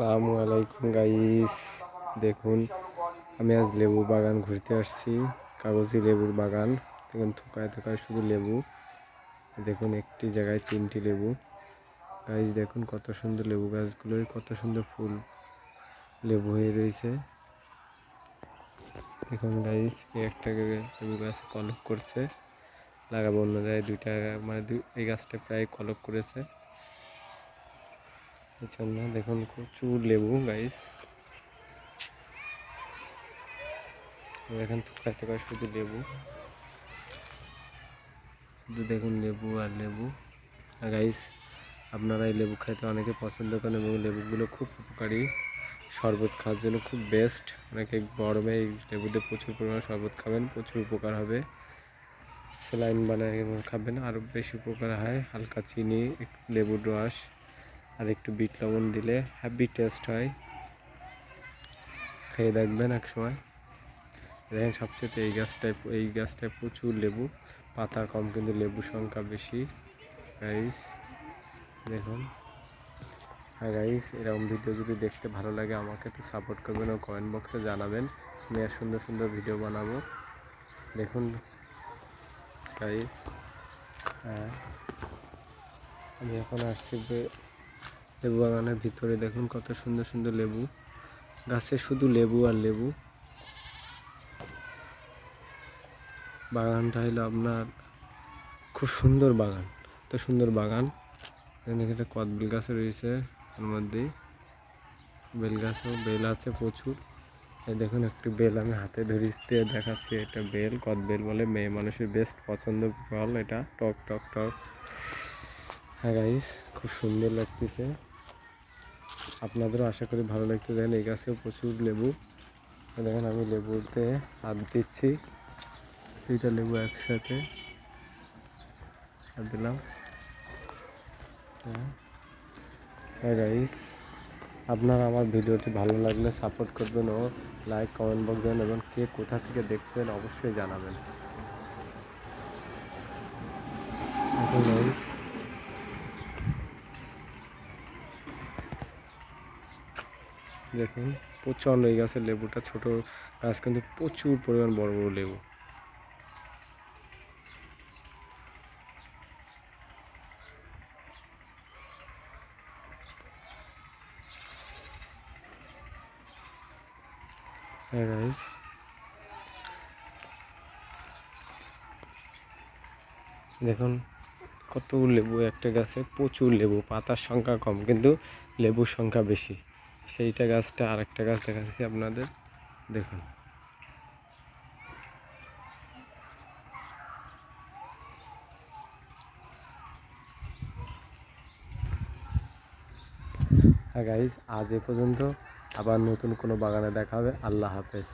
আসসালামু আলাইকুম গাইস দেখুন, আমি আজ লেবু বাগান ঘুরতে আসছি। কাগজি লেবুর বাগান। দেখুন, থোকায় থোকায় শুধু লেবু। দেখুন, একটি জায়গায় তিনটি লেবু। গাইস দেখুন, কত সুন্দর লেবু গাছগুলোয় কত সুন্দর ফুল লেবু হয়ে রয়েছে। দেখুন গাইস একটা লেবু গাছ কলক করছে। লাগাবো অন্য জায়গায় দুইটা মানে এই গাছটা প্রায় কলক করেছে। জন্য দেখুন প্রচুর লেবু গাইস দেখেন থোকায় থোকায় শুধু লেবু। শুধু দেখুন লেবু আর লেবু। গাইস আপনারা এই লেবু খাইতে অনেকে পছন্দ করেন এবং লেবুগুলো খুব উপকারী। শরবত খাওয়ার জন্য খুব বেস্ট অনেকে গরমে এই লেবুতে প্রচুর পরিমাণে শরবত খাবেন, প্রচুর উপকার হবে। স্যালাইন বানায় খাবেন আরও বেশি উপকার হয়। হালকা চিনি লেবুর রস। আর একটু বিট লবণ দিলে হ্যাপি টেস্ট হয়। খেয়ে দেখবেন এক সময়। দেখেন সবচেয়ে এই গাছটায় এই গাছটায় প্রচুর লেবু পাতা কম কিন্তু লেবু সংখ্যা বেশি। গাইস দেখুন। হ্যাঁ গাইস এরকম ভিডিও যদি দেখতে ভালো লাগে আমাকে তো সাপোর্ট করবেন ও কমেন্ট বক্সে জানাবেন। আমি আর সুন্দর সুন্দর ভিডিও বানাবো। দেখুন। গাইস হ্যাঁ। আমি এখন আসছি লেবু বাগানের ভিতরে দেখুন কত সুন্দর সুন্দর লেবু। গাছে শুধু লেবু আর লেবু। বাগানটা হলো আপনার খুব সুন্দর বাগান। এত সুন্দর বাগান। এখানে কদবেল গাছ রয়েছে এর মধ্যে বেল গাছও, বেল আছে প্রচুর। এই দেখুন একটি বেল আমি হাতে ধরিতে দেখাচ্ছি, এটা বেল। কদবেল বলে মেয়ে মানুষের বেস্ট পছন্দ ফল এটা। টক টক টক। হ্যাঁ গাইস খুব সুন্দর লাগতেছে। আপনাদেরও আশা করি ভালো লাগতে দেন এই গাছেও প্রচুর লেবু। দেখেন আমি লেবুতে হাত দিচ্ছি। দুইটা লেবু একসাথে। হাত দিলাম। হ্যাঁ। গাইস আপনার আমার ভিডিওটি ভালো লাগলে সাপোর্ট করবেন ও লাইক কমেন্ট বক্স দেবেন এবং কে কোথা থেকে দেখছেন অবশ্যই জানাবেন গাইস দেখুন, প্রচণ্ড এই গাছের লেবুটা, ছোট গাছ কিন্তু প্রচুর পরিমাণ বড় বড় লেবু। দেখুন কত লেবু, একটা গাছে প্রচুর লেবু, পাতার সংখ্যা কম, কিন্তু লেবুর সংখ্যা বেশি। সেইটা গাছটা আরেকটা গাছ দেখাচ্ছি আপনাদের। দেখুন। হ্যাঁ গাইজ আজ এ পর্যন্ত। আবার নতুন কোনো বাগানে দেখা হবে। আল্লাহ হাফেজ।